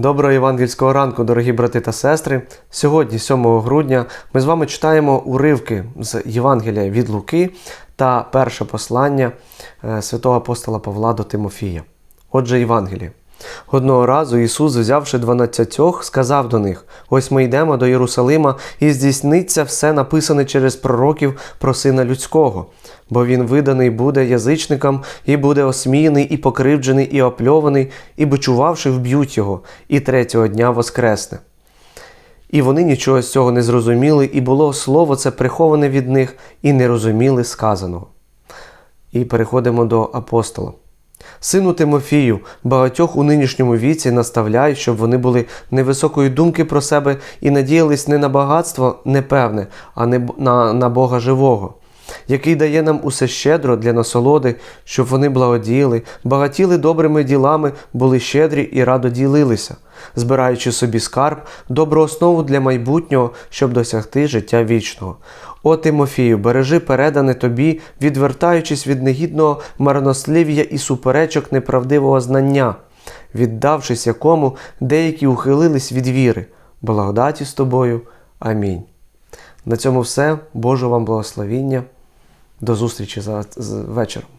Доброго євангельського ранку, дорогі брати та сестри. Сьогодні, 7 грудня, ми з вами читаємо уривки з Євангелія від Луки та перше послання е, святого апостола Павла до Тимофія. Отже, Євангеліє. Одного разу Ісус, взявши дванадцятьох, сказав до них: Ось ми йдемо до Єрусалима, і здійсниться все написане через пророків про Сина Людського, бо він виданий буде язичникам, і буде осміяний, і покривджений, і опльований, і бичувавши, вб'ють його, і третього дня воскресне. І вони нічого з цього не зрозуміли, і було слово це приховане від них, і не розуміли сказаного. І переходимо до апостола. Сину Тимофію, багатьох у нинішньому віці наставляй, щоб вони були невисокої думки про себе і надіялись не на багатство непевне, а не на, на Бога живого, який дає нам усе щедро для насолоди, щоб вони благодіяли, багатіли добрими ділами, були щедрі і радо ділилися, збираючи собі скарб, добру основу для майбутнього, щоб досягти життя вічного. О Тимофію, бережи передане тобі, відвертаючись від негідного марнослів'я і суперечок неправдивого знання, віддавшись якому деякі ухилились від віри. Благодаті з тобою. Амінь. На цьому все. Божого вам благословіння. До зустрічі за вечором.